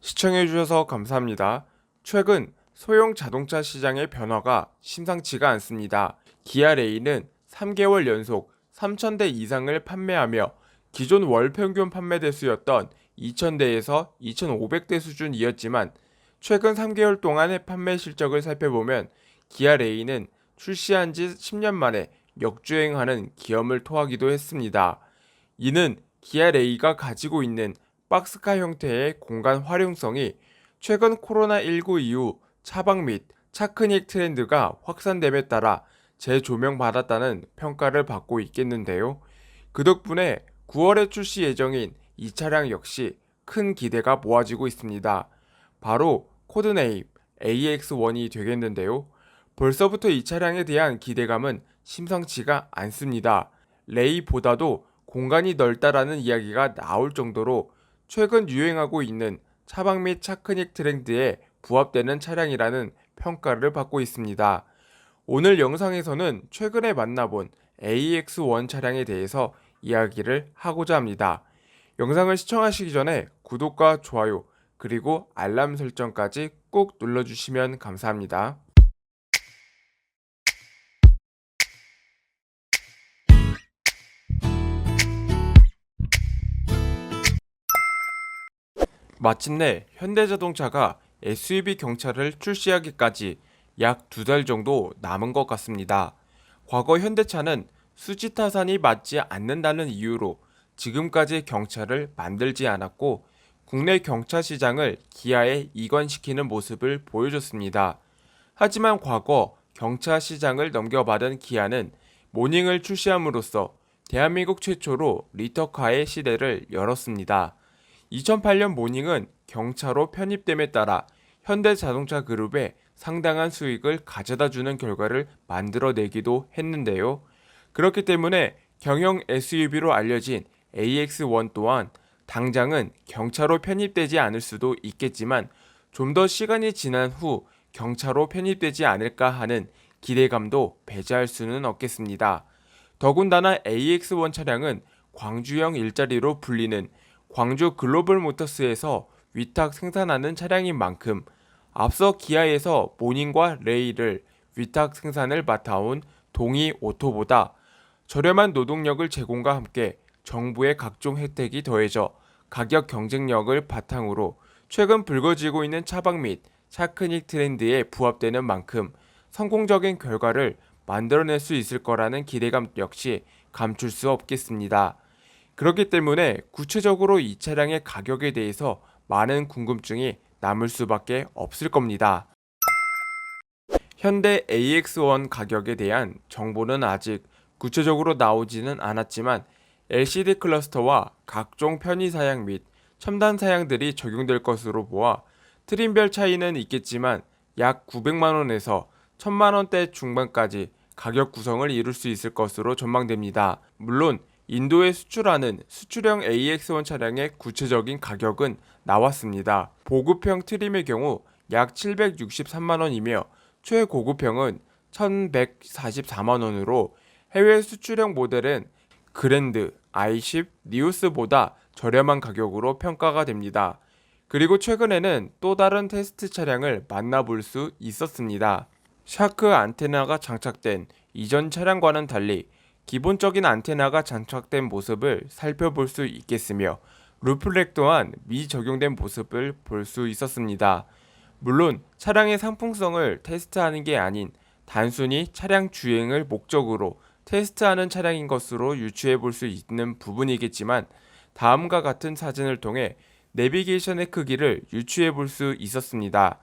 시청해주셔서 감사합니다. 최근 소형 자동차 시장의 변화가 심상치가 않습니다. 기아 레이는 3개월 연속 3,000대 이상을 판매하며 기존 월 평균 판매 대수였던 2,000대에서 2,500대 수준이었지만 최근 3개월 동안의 판매 실적을 살펴보면 기아 레이는 출시한 지 10년 만에 역주행하는 기염을 토하기도 했습니다. 이는 기아 레이가 가지고 있는 박스카 형태의 공간 활용성이 최근 코로나19 이후 차박 및 차크닉 트렌드가 확산됨에 따라 재조명받았다는 평가를 받고 있겠는데요. 그 덕분에 9월에 출시 예정인 이 차량 역시 큰 기대가 모아지고 있습니다. 바로 코드네임 AX1이 되겠는데요. 벌써부터 이 차량에 대한 기대감은 심상치가 않습니다. 레이보다도 공간이 넓다라는 이야기가 나올 정도로 최근 유행하고 있는 차박 및 차크닉 트렌드에 부합되는 차량이라는 평가를 받고 있습니다. 오늘 영상에서는 최근에 만나본 AX1 차량에 대해서 이야기를 하고자 합니다. 영상을 시청하시기 전에 구독과 좋아요 그리고 알람 설정까지 꼭 눌러주시면 감사합니다. 마침내 현대자동차가 SUV 경차를 출시하기까지 약 두 달 정도 남은 것 같습니다. 과거 현대차는 수지 타산이 맞지 않는다는 이유로 지금까지 경차를 만들지 않았고 국내 경차 시장을 기아에 이관시키는 모습을 보여줬습니다. 하지만 과거 경차 시장을 넘겨받은 기아는 모닝을 출시함으로써 대한민국 최초로 리터카의 시대를 열었습니다. 2008년 모닝은 경차로 편입됨에 따라 현대자동차 그룹에 상당한 수익을 가져다 주는 결과를 만들어내기도 했는데요. 그렇기 때문에 경영 SUV로 알려진 AX1 또한 당장은 경차로 편입되지 않을 수도 있겠지만 좀 더 시간이 지난 후 경차로 편입되지 않을까 하는 기대감도 배제할 수는 없겠습니다. 더군다나 AX1 차량은 광주형 일자리로 불리는 광주 글로벌 모터스에서 위탁 생산하는 차량인 만큼 앞서 기아에서 모닝과 레이를 위탁 생산을 맡아온 동이 오토보다 저렴한 노동력을 제공과 함께 정부의 각종 혜택이 더해져 가격 경쟁력을 바탕으로 최근 불거지고 있는 차박 및 차크닉 트렌드에 부합되는 만큼 성공적인 결과를 만들어낼 수 있을 거라는 기대감 역시 감출 수 없겠습니다. 그렇기 때문에 구체적으로 이 차량의 가격에 대해서 많은 궁금증이 남을 수밖에 없을 겁니다. 현대 AX1 가격에 대한 정보는 아직 구체적으로 나오지는 않았지만 LCD 클러스터와 각종 편의 사양 및 첨단 사양들이 적용될 것으로 보아 트림별 차이는 있겠지만 약 900만 원에서 1000만 원대 중반까지 가격 구성을 이룰 수 있을 것으로 전망됩니다. 물론 인도에 수출하는 수출형 AX1 차량의 구체적인 가격은 나왔습니다. 보급형 트림의 경우 약 763만 원이며 최고급형은 1144만 원으로 해외 수출형 모델은 그랜드, i10, 니오스보다 저렴한 가격으로 평가가 됩니다. 그리고 최근에는 또 다른 테스트 차량을 만나볼 수 있었습니다. 샤크 안테나가 장착된 이전 차량과는 달리 기본적인 안테나가 장착된 모습을 살펴볼 수 있겠으며 루플렉 또한 미적용된 모습을 볼 수 있었습니다. 물론 차량의 상품성을 테스트하는 게 아닌 단순히 차량 주행을 목적으로 테스트하는 차량인 것으로 유추해 볼 수 있는 부분이겠지만 다음과 같은 사진을 통해 내비게이션의 크기를 유추해 볼 수 있었습니다.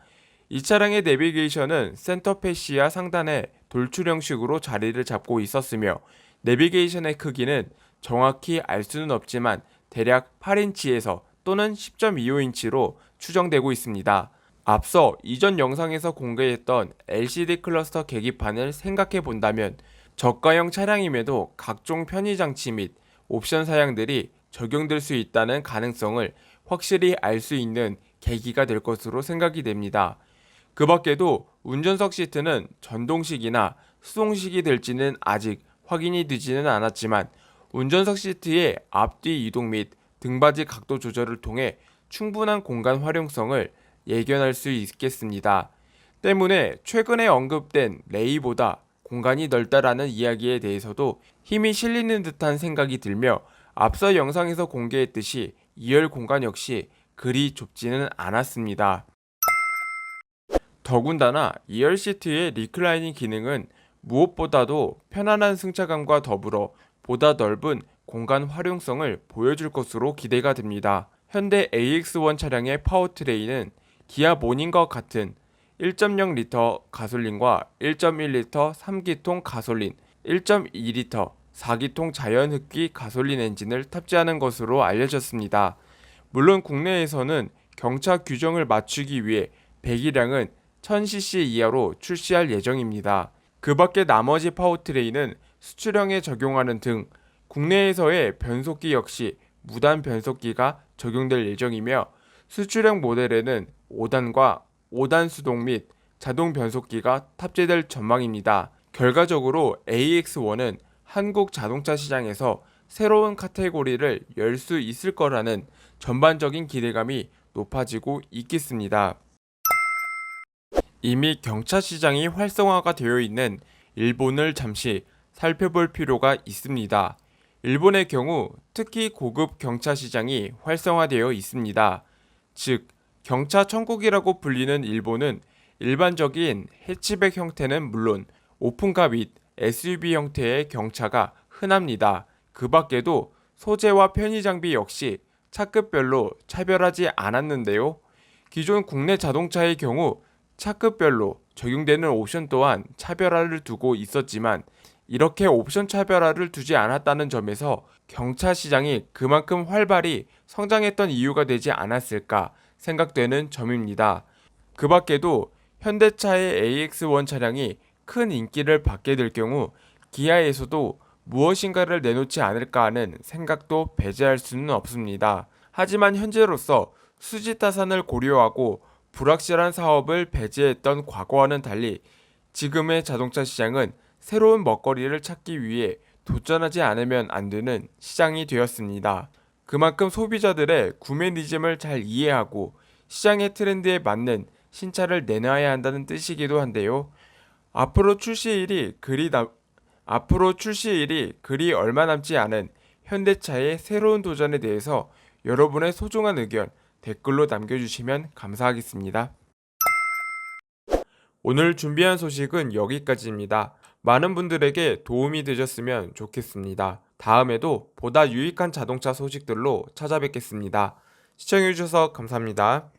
이 차량의 내비게이션은 센터 패시아 상단에 돌출 형식으로 자리를 잡고 있었으며 내비게이션의 크기는 정확히 알 수는 없지만 대략 8인치에서 또는 10.25인치로 추정되고 있습니다. 앞서 이전 영상에서 공개했던 LCD 클러스터 계기판을 생각해 본다면 저가형 차량임에도 각종 편의 장치 및 옵션 사양들이 적용될 수 있다는 가능성을 확실히 알 수 있는 계기가 될 것으로 생각이 됩니다. 그 밖에도 운전석 시트는 전동식이나 수동식이 될지는 아직 확인이 되지는 않았지만 운전석 시트의 앞뒤 이동 및 등받이 각도 조절을 통해 충분한 공간 활용성을 예견할 수 있겠습니다. 때문에 최근에 언급된 레이보다 공간이 넓다라는 이야기에 대해서도 힘이 실리는 듯한 생각이 들며 앞서 영상에서 공개했듯이 2열 공간 역시 그리 좁지는 않았습니다. 더군다나 2열 시트의 리클라이닝 기능은 무엇보다도 편안한 승차감과 더불어 보다 넓은 공간 활용성을 보여줄 것으로 기대가 됩니다. 현대 AX1 차량의 파워트레인은 기아 모닝과 같은 1.0리터 가솔린과 1.1리터 3기통 가솔린, 1.2리터 4기통 자연흡기 가솔린 엔진을 탑재하는 것으로 알려졌습니다. 물론 국내에서는 경차 규정을 맞추기 위해 배기량은 1000cc 이하로 출시할 예정입니다. 그 밖에 나머지 파워트레인은 수출형에 적용하는 등 국내에서의 변속기 역시 무단 변속기가 적용될 예정이며 수출형 모델에는 5단과 5단 수동 및 자동 변속기가 탑재될 전망입니다. 결과적으로 AX1은 한국 자동차 시장에서 새로운 카테고리를 열 수 있을 거라는 전반적인 기대감이 높아지고 있겠습니다. 이미 경차 시장이 활성화가 되어 있는 일본을 잠시 살펴볼 필요가 있습니다. 일본의 경우 특히 고급 경차 시장이 활성화되어 있습니다. 즉, 경차 천국이라고 불리는 일본은 일반적인 해치백 형태는 물론 오픈카 및 SUV 형태의 경차가 흔합니다. 그 밖에도 소재와 편의 장비 역시 차급별로 차별하지 않았는데요. 기존 국내 자동차의 경우 차급별로 적용되는 옵션 또한 차별화를 두고 있었지만 이렇게 옵션 차별화를 두지 않았다는 점에서 경차 시장이 그만큼 활발히 성장했던 이유가 되지 않았을까 생각되는 점입니다. 그 밖에도 현대차의 AX1 차량이 큰 인기를 받게 될 경우 기아에서도 무엇인가를 내놓지 않을까 하는 생각도 배제할 수는 없습니다. 하지만 현재로서 수지 타산을 고려하고 불확실한 사업을 배제했던 과거와는 달리 지금의 자동차 시장은 새로운 먹거리를 찾기 위해 도전하지 않으면 안 되는 시장이 되었습니다. 그만큼 소비자들의 구매 니즘을 잘 이해하고 시장의 트렌드에 맞는 신차를 내놔야 한다는 뜻이기도 한데요. 앞으로 출시일이 그리 남, 앞으로 출시일이 그리 얼마 남지 않은 현대차의 새로운 도전에 대해서 여러분의 소중한 의견 댓글로 남겨주시면 감사하겠습니다. 오늘 준비한 소식은 여기까지입니다. 많은 분들에게 도움이 되셨으면 좋겠습니다. 다음에도 보다 유익한 자동차 소식들로 찾아뵙겠습니다. 시청해주셔서 감사합니다.